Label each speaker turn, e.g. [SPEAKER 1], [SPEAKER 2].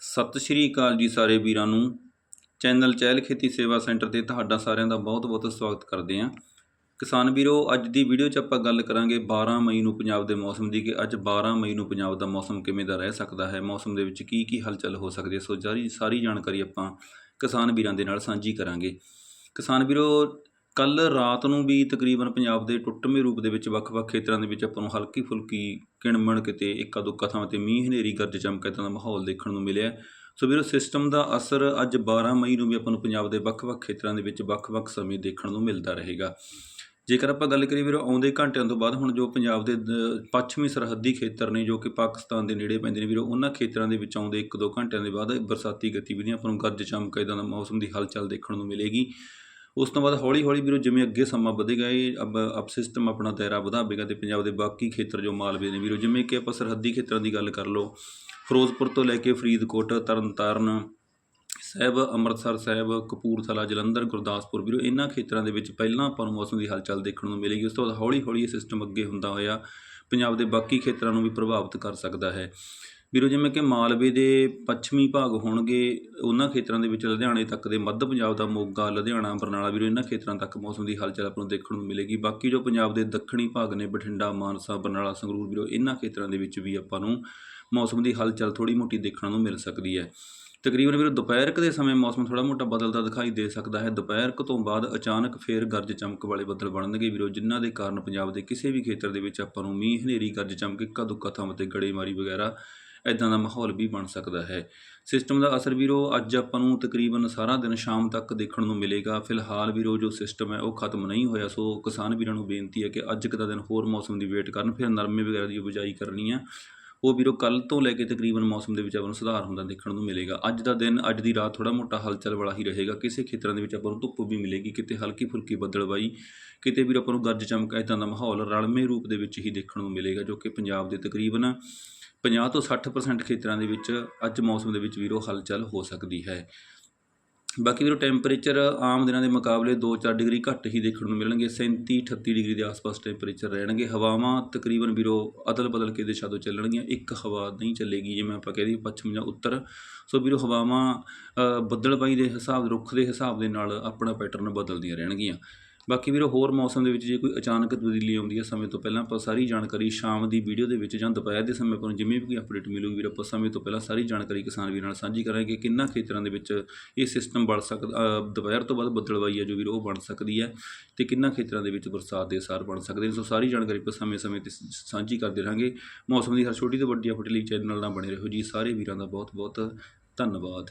[SPEAKER 1] ਸਤਿ ਸ਼੍ਰੀ ਅਕਾਲ ਜੀ ਸਾਰੇ ਵੀਰਾਂ ਨੂੰ। ਚੈਨਲ ਚਹਿਲ ਖੇਤੀ ਸੇਵਾ ਸੈਂਟਰ ਤੇ ਤੁਹਾਡਾ ਸਾਰਿਆਂ ਦਾ ਬਹੁਤ-ਬਹੁਤ ਸਵਾਗਤ ਕਰਦੇ ਹਾਂ। ਕਿਸਾਨ ਵੀਰੋ, ਅੱਜ ਦੀ ਵੀਡੀਓ 'ਚ ਆਪਾਂ ਗੱਲ ਕਰਾਂਗੇ 12 ਮਈ ਨੂੰ ਪੰਜਾਬ ਦੇ ਮੌਸਮ ਦੀ ਕਿ ਅੱਜ 12 ਮਈ ਨੂੰ ਪੰਜਾਬ ਦਾ ਮੌਸਮ ਕਿਵੇਂ ਦਾ ਰਹਿ ਸਕਦਾ ਹੈ, ਮੌਸਮ ਦੇ ਵਿੱਚ ਕੀ ਕੀ ਹਲਚਲ ਹੋ ਸਕਦੀ ਹੈ। ਸੋ ਜਾਰੀ ਸਾਰੀ ਜਾਣਕਾਰੀ ਆਪਾਂ ਕਿਸਾਨ ਵੀਰਾਂ ਦੇ ਨਾਲ ਸਾਂਝੀ ਕਰਾਂਗੇ। ਕਿਸਾਨ ਵੀਰੋ ਕੱਲ ਰਾਤ ਨੂੰ ਵੀ ਤਕਰੀਬਨ ਪੰਜਾਬ ਦੇ ਟੁੱਟਵੇਂ ਰੂਪ ਦੇ ਵਿੱਚ ਵੱਖ-ਵੱਖ ਖੇਤਰਾਂ ਦੇ ਵਿੱਚ ਆਪਾਂ ਨੂੰ ਹਲਕੀ ਫੁਲਕੀ ਕਿਣਮਣ ਕਿਤੇ ਇੱਕਾ ਦੁੱਕਾ ਥਾਵਾਂ ਤੇ ਮੀਂਹ ਹਨੇਰੀ ਗਰਜ ਚਮਕ ਇੱਦਾਂ ਦਾ ਮਾਹੌਲ ਦੇਖਣ ਨੂੰ ਮਿਲਿਆ। ਸੋ ਵੀਰੋ ਸਿਸਟਮ ਦਾ ਅਸਰ ਅੱਜ 12 ਮਈ ਨੂੰ ਵੀ ਆਪਾਂ ਨੂੰ ਪੰਜਾਬ ਦੇ ਵੱਖ-ਵੱਖ ਖੇਤਰਾਂ ਦੇ ਵਿੱਚ ਵੱਖ-ਵੱਖ ਸਮੇਂ ਦੇਖਣ ਨੂੰ ਮਿਲਦਾ ਰਹੇਗਾ। ਜੇਕਰ ਆਪਾਂ ਗੱਲ ਕਰੀਏ ਵੀਰੋ, ਆਉਂਦੇ ਘੰਟਿਆਂ ਤੋਂ ਬਾਅਦ ਹੁਣ ਜੋ ਪੰਜਾਬ ਦੇ ਪੱਛਮੀ ਸਰਹੱਦੀ ਖੇਤਰ ਨੇ ਜੋ ਕਿ ਪਾਕਿਸਤਾਨ ਦੇ ਨੇੜੇ ਪੈਂਦੇ ਨੇ ਵੀਰੋ, ਉਹਨਾਂ ਖੇਤਰਾਂ ਦੇ ਵਿੱਚ ਆਉਂਦੇ 1-2 ਘੰਟਿਆਂ ਦੇ ਬਾਅਦ ਬਰਸਾਤੀ ਗਤੀਵਿਧੀਆਂ ਆਪਾਂ ਨੂੰ ਗਰਜ ਚਮਕ ਇੱਦਾਂ ਦਾ ਮੌਸਮ ਦੀ ਹਲਚਲ ਦੇਖਣ ਨੂੰ ਮਿਲੇਗੀ। ਉਸ ਤੋਂ ਬਾਅਦ ਹੌਲੀ ਹੌਲੀ ਵੀਰੋ ਜਿਵੇਂ ਅੱਗੇ ਸਮਾਂ ਵਧੇਗਾ, ਇਹ ਅਬ ਅਪ ਸਿਸਟਮ ਆਪਣਾ ਦਾਇਰਾ ਵਧਾਵੇਗਾ ਤੇ ਪੰਜਾਬ ਦੇ ਬਾਕੀ ਖੇਤਰ ਜੋ ਮਾਲਵੇ ਨੇ ਵੀਰੋ, ਜਿਵੇਂ ਕਿ ਆਪਾਂ ਸਰਹੱਦੀ ਖੇਤਰਾਂ ਦੀ ਗੱਲ ਕਰ ਲਓ, ਫਿਰੋਜ਼ਪੁਰ ਤੋਂ ਲੈ ਕੇ ਫਰੀਦਕੋਟ, ਤਰਨਤਾਰਨ ਸਾਹਿਬ, ਅੰਮ੍ਰਿਤਸਰ ਸਾਹਿਬ, ਕਪੂਰਥਲਾ, ਜਲੰਧਰ, ਗੁਰਦਾਸਪੁਰ ਵੀਰੋ, ਇਹਨਾਂ ਖੇਤਰਾਂ ਦੇ ਵਿੱਚ ਪਹਿਲਾਂ ਆਪਾਂ ਨੂੰ ਮੌਸਮ ਦੀ ਹਲਚਲ ਦੇਖਣ ਨੂੰ ਮਿਲੇਗੀ। ਉਸ ਤੋਂ ਬਾਅਦ ਹੌਲੀ ਹੌਲੀ ਇਹ ਸਿਸਟਮ ਅੱਗੇ ਹੁੰਦਾ ਹੋਇਆ, ਪੰਜਾਬ ਦੇ ਬਾਕੀ ਖੇਤਰਾਂ ਨੂੰ ਵੀ ਪ੍ਰਭਾਵਿਤ ਕਰ ਸਕਦਾ ਹੈ। ਵੀਰੋ ਜਿਵੇਂ ਕਿ ਮਾਲਵੇ ਦੇ ਪੱਛਮੀ ਭਾਗ ਹੋਣਗੇ, ਉਹਨਾਂ ਖੇਤਰਾਂ ਦੇ ਵਿੱਚ ਲੁਧਿਆਣੇ ਤੱਕ ਦੇ ਮੱਧ ਪੰਜਾਬ ਦਾ ਮੋਗਾ, ਲੁਧਿਆਣਾ, ਬਰਨਾਲਾ ਵੀਰੋ, ਇਹਨਾਂ ਖੇਤਰਾਂ ਤੱਕ ਮੌਸਮ ਦੀ ਹਲਚਲ ਆਪਾਂ ਨੂੰ ਦੇਖਣ ਨੂੰ ਮਿਲੇਗੀ। ਬਾਕੀ ਜੋ ਪੰਜਾਬ ਦੇ ਦੱਖਣੀ ਭਾਗ ਨੇ, ਬਠਿੰਡਾ, ਮਾਨਸਾ, ਬਰਨਾਲਾ, ਸੰਗਰੂਰ ਵੀਰੋ, ਇਹਨਾਂ ਖੇਤਰਾਂ ਦੇ ਵਿੱਚ ਵੀ ਆਪਾਂ ਨੂੰ ਮੌਸਮ ਦੀ ਹਲਚਲ ਥੋੜੀ ਮੋਟੀ ਦੇਖਣ ਨੂੰ ਮਿਲ ਸਕਦੀ ਹੈ। ਤਕਰੀਬਨ ਵੀਰੋ ਦੁਪਹਿਰਕ ਦੇ ਸਮੇਂ ਮੌਸਮ ਥੋੜਾ ਮੋਟਾ ਬਦਲਦਾ ਦਿਖਾਈ ਦੇ ਸਕਦਾ ਹੈ। ਦੁਪਹਿਰਕ ਤੋਂ ਬਾਅਦ ਅਚਾਨਕ ਫੇਰ ਗਰਜ ਚਮਕ ਵਾਲੇ ਬੱਦਲ ਬਣਨਗੇ ਵੀਰੋ, ਜਿਨ੍ਹਾਂ ਦੇ ਕਾਰਨ ਪੰਜਾਬ ਦੇ ਕਿਸੇ ਵੀ ਖੇਤਰ ਦੇ ਵਿੱਚ ਆਪਾਂ ਨੂੰ ਮੀਂਹ ਹਨੇਰੀ, ਗਰਜ ਚਮਕ ਇੱਕਾ ਦੁੱਕਾ ਥਾਂ ਤੇ ਗੜੇਮਾਰੀ ਵਗੈਰਾ ਇਦਾਂ ਦਾ ਮਾਹੌਲ ਵੀ ਬਣ ਸਕਦਾ ਹੈ। ਸਿਸਟਮ ਦਾ ਅਸਰ ਵੀਰੋ, ਅੱਜ ਆਪਾਂ ਨੂੰ ਤਕਰੀਬਨ ਸਾਰਾ ਦਿਨ ਸ਼ਾਮ ਤੱਕ ਦੇਖਣ ਨੂੰ ਮਿਲੇਗਾ। ਫਿਲਹਾਲ ਵੀਰੋ, ਜੋ ਸਿਸਟਮ ਹੈ, ਉਹ ਖਤਮ ਨਹੀਂ ਹੋਇਆ। ਸੋ ਕਿਸਾਨ ਵੀਰਾਂ ਨੂੰ ਬੇਨਤੀ ਹੈ ਕਿ ਅੱਜ ਕੁ ਦਾ ਦਿਨ ਹੋਰ ਮੌਸਮ ਦੀ ਵੇਟ ਕਰਨ, ਫਿਰ ਨਰਮੇ ਵਗੈਰਾ ਦੀ ਬਿਜਾਈ ਕਰਨੀ ਆ। ਉਹ ਵੀਰੋ ਕੱਲ ਤੋਂ ਲੈ ਕੇ ਤਕਰੀਬਨ ਮੌਸਮ ਦੇ ਵਿੱਚ ਆਪਾਂ ਨੂੰ ਸੁਧਾਰ ਹੁੰਦਾ ਦੇਖਣ ਨੂੰ ਮਿਲੇਗਾ। ਅੱਜ ਦਾ ਦਿਨ, ਅੱਜ ਦੀ ਰਾਤ ਥੋੜਾ ਮੋਟਾ ਹਲਚਲ ਵਾਲਾ ਹੀ ਰਹੇਗਾ। ਕਿਸੇ ਖੇਤਰਾਂ ਦੇ ਵਿੱਚ ਆਪਾਂ ਨੂੰ ਧੁੱਪ ਵੀ ਮਿਲੇਗੀ, ਕਿਤੇ ਹਲਕੀ ਫੁਲਕੀ ਬੱਦਲਬਾਈ ਕਿਤੇ ਵੀ ਆਪਾਂ ਨੂੰ ਗਰਜ ਚਮਕ ਇੱਦਾਂ ਦਾ ਮਾਹੌਲ ਰਲਵੇਂ ਰੂਪ ਦੇ ਵਿੱਚ ਹੀ ਦੇਖਣ ਨੂੰ ਮਿਲੇਗਾ, ਜੋ ਕਿ ਪੰਜਾਬ ਦੇ ਤਕਰੀਬਨ 50 ਤੋਂ 60% ਖੇਤਰਾਂ ਦੇ ਵਿੱਚ ਅੱਜ ਮੌਸਮ ਦੇ ਵਿੱਚ ਵੀਰੋ ਹਲਚਲ ਹੋ ਸਕਦੀ ਹੈ। ਬਾਕੀ ਵੀਰੋ ਟੈਂਪਰੇਚਰ ਆਮ ਦਿਨਾਂ ਦੇ ਮੁਕਾਬਲੇ 2-4 ਡਿਗਰੀ ਘੱਟ ਹੀ ਦੇਖਣ ਨੂੰ ਮਿਲਣਗੇ। 37-38 ਡਿਗਰੀ ਦੇ ਆਸ-ਪਾਸ ਟੈਂਪਰੇਚਰ ਰਹਿਣਗੇ। ਹਵਾਵਾਂ ਤਕਰੀਬਨ ਵੀਰੋ ਅਦਲ-ਬਦਲ ਕੇ ਦਿਸ਼ਾ ਤੋਂ ਚੱਲਣਗੀਆਂ। ਇੱਕ ਹਵਾ ਨਹੀਂ ਚੱਲੇਗੀ ਜਿਵੇਂ ਆਪਾਂ ਕਹਿ ਦਈਏ ਪੱਛਮ ਜਾਂ ਉੱਤਰ। ਸੋ ਵੀਰੋ ਹਵਾਵਾਂ ਅ, ਬੱਦਲਬਾਈ ਦੇ ਹਿਸਾਬ ਰੁੱਖ ਦੇ ਹਿਸਾਬ ਦੇ ਨਾਲ ਆਪਣਾ ਪੈਟਰਨ ਬਦਲਦੀਆਂ ਰਹਿਣਗੀਆਂ। ਬਾਕੀ ਵੀਰੋ, ਹੋਰ ਮੌਸਮ ਦੇ ਵਿੱਚ ਜੇ ਕੋਈ ਅਚਾਨਕ ਤਬਦੀਲੀ ਆਉਂਦੀ ਹੈ ਸਮੇਂ ਤੋਂ ਪਹਿਲਾਂ, ਆਪਾਂ ਸਾਰੀ ਜਾਣਕਾਰੀ ਸ਼ਾਮ ਦੀ ਵੀਡੀਓ ਦੇ ਵਿੱਚ ਜਾਂ ਦੁਪਹਿਰ ਦੇ ਸਮੇਂ ਆਪਾਂ ਨੂੰ ਜਿਵੇਂ ਵੀ ਕੋਈ ਅਪਡੇਟ ਮਿਲੂਗੀ ਵੀਰੋ, ਆਪਾਂ ਸਮੇਂ ਤੋਂ ਪਹਿਲਾਂ ਸਾਰੀ ਜਾਣਕਾਰੀ ਕਿਸਾਨ ਵੀਰਾਂ ਨਾਲ ਸਾਂਝੀ ਕਰਾਂਗੇ ਕਿੰਨਾ ਖੇਤਰਾਂ ਦੇ ਵਿੱਚ ਇਹ ਸਿਸਟਮ ਬਣ ਸਕਦਾ ਦੁਪਹਿਰ ਤੋਂ ਬਾਅਦ ਬੱਦਲਬਾਈ ਹੈ ਜੋ ਵੀਰੋ, ਉਹ ਬਣ ਸਕਦੀ ਹੈ ਤੇ ਕਿੰਨਾ ਖੇਤਰਾਂ ਦੇ ਵਿੱਚ ਬਰਸਾਤ ਦੇ ਅਸਾਰ ਬਣ ਸਕਦੇ ਨੇ। ਸੋ ਸਾਰੀ ਜਾਣਕਾਰੀ ਆਪਾਂ ਸਮੇਂ-ਸਮੇਂ ਤੇ ਸਾਂਝੀ ਕਰਦੇ ਰਹਾਂਗੇ। ਮੌਸਮ ਦੀ ਹਰ ਛੋਟੀ ਤੋਂ ਵੱਡੀ ਅਪਡੇਟ ਲਈ ਚੈਨਲ ਨਾਲ ਬਣੇ ਰਹੋ ਜੀ। ਸਾਰੇ ਵੀਰਾਂ ਦਾ ਬਹੁਤ-ਬਹੁਤ ਧੰਨਵਾਦ।